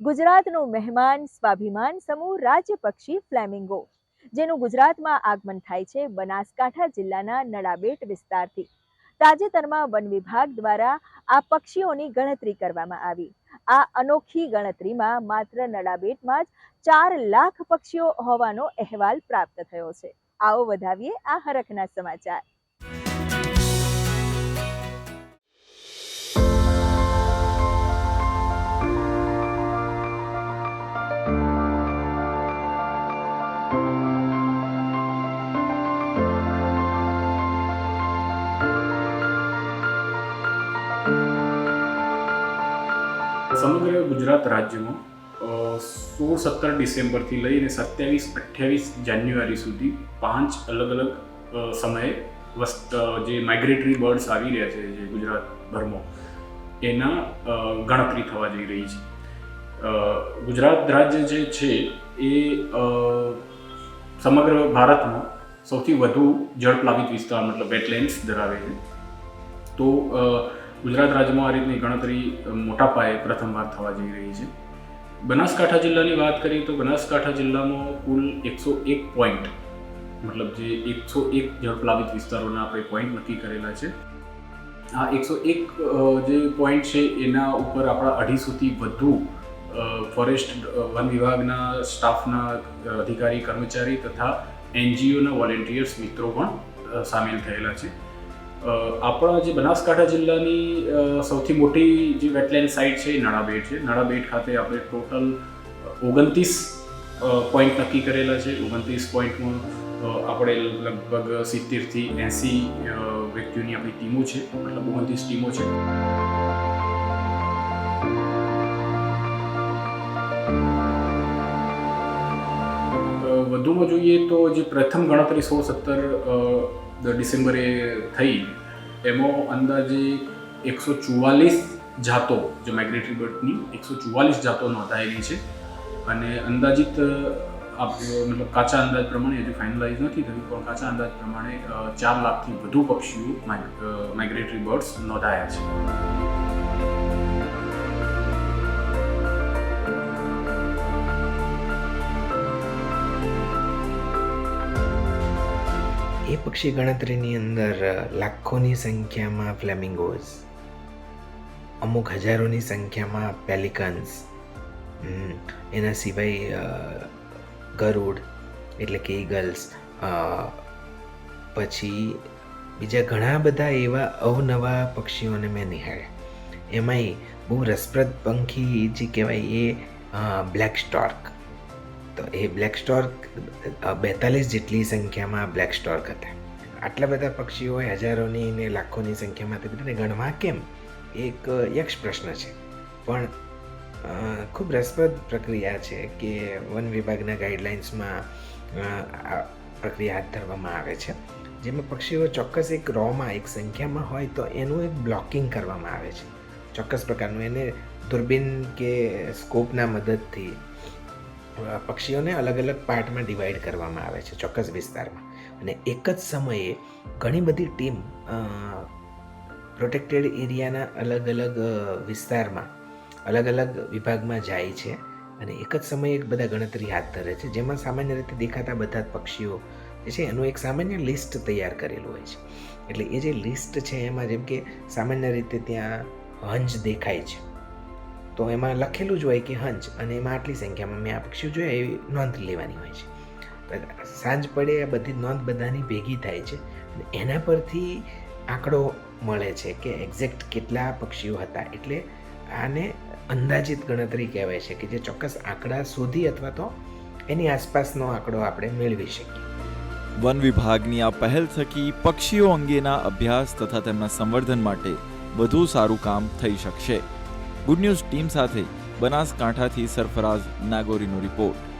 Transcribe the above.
ગુજરાતનું મહેમાન સ્વાભિમાન સમૂહ રાજ્ય પક્ષી ફ્લેમિંગો, જેનું ગુજરાતમાં આગમન થાય છે બનાસકાંઠા જિલ્લાના નડાબેટ વિસ્તારથી. તાજેતરમાં વન વિભાગ દ્વારા આ પક્ષીઓની ગણતરી કરવામાં આવી. આ અનોખી ગણતરીમાં માત્ર નડાબેટમાં જ ચાર લાખ પક્ષીઓ હોવાનો અહેવાલ પ્રાપ્ત થયો છે. આવો વધાવીએ આ હરખના સમાચાર. સમગ્ર ગુજરાત રાજ્યમાં સોળ સત્તર ડિસેમ્બરથી લઈને સત્યાવીસ અઠ્યાવીસ જાન્યુઆરી સુધી પાંચ અલગ અલગ સમયે વસ્ત જે માઇગ્રેટરી બર્ડ્સ આવી રહ્યા છે જે ગુજરાતભરમાં, એના ગણતરી થવા જઈ રહી છે. ગુજરાત રાજ્ય જે છે એ સમગ્ર ભારતમાં સૌથી વધુ જળપ્લાવિત વિસ્તાર, મતલબ વેટલેન્ડ્સ ધરાવે છે. તો ગુજરાત રાજ્યમાં આ રીતની ગણતરી મોટા પાયે પ્રથમવાર થવા જઈ રહી છે. બનાસકાંઠા જિલ્લાની વાત કરીએ તો બનાસકાંઠા જિલ્લામાં કુલ એકસો એક પોઈન્ટ, મતલબ જે એકસો એક જળપ્લાવિત વિસ્તારોના આપણે પોઈન્ટ નક્કી કરેલા છે. આ એકસો એક જે પોઈન્ટ છે એના ઉપર આપણા અઢીસોથી વધુ ફોરેસ્ટ વન વિભાગના સ્ટાફના અધિકારી, કર્મચારી તથા એનજીઓના વોલેન્ટિયર્સ મિત્રો પણ સામેલ થયેલા છે. આપણા જે બનાસકાંઠા જિલ્લાની સૌથી મોટી જે વેટલેન્ડ સાઇટ છે એ નાણાબેટ છે. નાણાબેટ ખાતે આપણે ટોટલ ઓગણત્રીસ પોઈન્ટ નક્કી કરેલા છે. ઓગણત્રીસ પોઈન્ટમાં આપણે લગભગ સિત્તેરથી એંસી વ્યક્તિઓની આપણી ટીમો છે. મતલબ ઓગણત્રીસ ટીમો છે. વધુમાં જોઈએ તો જે પ્રથમ ગણતરી સોળ સત્તર ડિસેમ્બરે થઈ, એમાં અંદાજે એકસો ચુવાલીસ જાતો, જે માઇગ્રેટરી બર્ડની એકસો ચુવાલીસ જાતો નોંધાયેલી છે. અને અંદાજિત, આપ મતલબ કાચા અંદાજ પ્રમાણે, હજુ ફાઇનલાઇઝ નથી થયું, પણ કાચા અંદાજ પ્રમાણે ચાર લાખથી વધુ પક્ષીઓ માઇગ્રેટરી બર્ડ્સ નોંધાયા છે. એ પક્ષી ગણતરીની અંદર લાખોની સંખ્યામાં ફ્લેમિંગોઝ, અમુક હજારોની સંખ્યામાં પેલિકન્સ એના સિવાય ગરુડ, એટલે કે ઈગલ્સ પછી બીજા ઘણા બધા એવા અવનવા પક્ષીઓને મેં નિહાળ્યા. એમાંય બહુ રસપ્રદ પંખી જે કહેવાય એ બ્લેક સ્ટોર્ક. તો એ બ્લેક સ્ટોર્ક બેતાલીસ જેટલી સંખ્યામાં બ્લેક સ્ટોર્ક હતા. આટલા બધા પક્ષીઓ હજારોની ને લાખોની સંખ્યામાં તે બધાને ગણવા કેમ? એક યક્ષ પ્રશ્ન છે. પણ ખૂબ રસપ્રદ પ્રક્રિયા છે કે વન વિભાગના ગાઈડલાઇન્સમાં આ પ્રક્રિયા હાથ ધરવામાં આવે છે. જેમાં પક્ષીઓ ચોક્કસ એક રોમાં એક સંખ્યામાં હોય તો એનું એક બ્લોકિંગ કરવામાં આવે છે. ચોક્કસ પ્રકારનું એને દૂરબીન કે સ્કોપના મદદથી પક્ષીઓને અલગ અલગ પાર્ટમાં ડિવાઈડ કરવામાં આવે છે, ચોક્કસ વિસ્તારમાં. અને એક જ સમયે ઘણી બધી ટીમ પ્રોટેક્ટેડ એરિયાના અલગ અલગ વિસ્તારમાં અલગ અલગ વિભાગમાં જાય છે. અને એક જ સમયે બધા ગણતરી હાથ ધરે છે, જેમાં સામાન્ય રીતે દેખાતા બધા જ પક્ષીઓ જે છે, એનું એક સામાન્ય લિસ્ટ તૈયાર કરેલું હોય છે. એટલે એ જે લિસ્ટ છે, એમાં જેમ કે સામાન્ય રીતે ત્યાં હંજ દેખાય છે. તો એમાં લખેલું જ હોય કે હંચ, અને એમાં આટલી સંખ્યામાં મેં આ પક્ષીઓ જોયા, એવી નોંધ લેવાની હોય છે. સાંજ પડે, આ બધી નોંધ બધાની ભેગી થાય છે. એના પરથી આંકડો મળે છે કે એક્ઝેક્ટ કેટલા પક્ષીઓ હતા. એટલે આને અંદાજિત ગણતરી કહેવાય છે કે જે ચોક્કસ આંકડા શોધી અથવા તો એની આસપાસનો આંકડો આપણે મેળવી શકીએ. વન વિભાગની આ પહેલ થકી પક્ષીઓ અંગેના અભ્યાસ તથા તેમના સંવર્ધન માટે વધુ સારું કામ થઈ શકશે. ગુડ ન્યૂઝ ટીમ સાથે બનાસકાંઠાથી સરફરાઝ નાગોરીનો રિપોર્ટ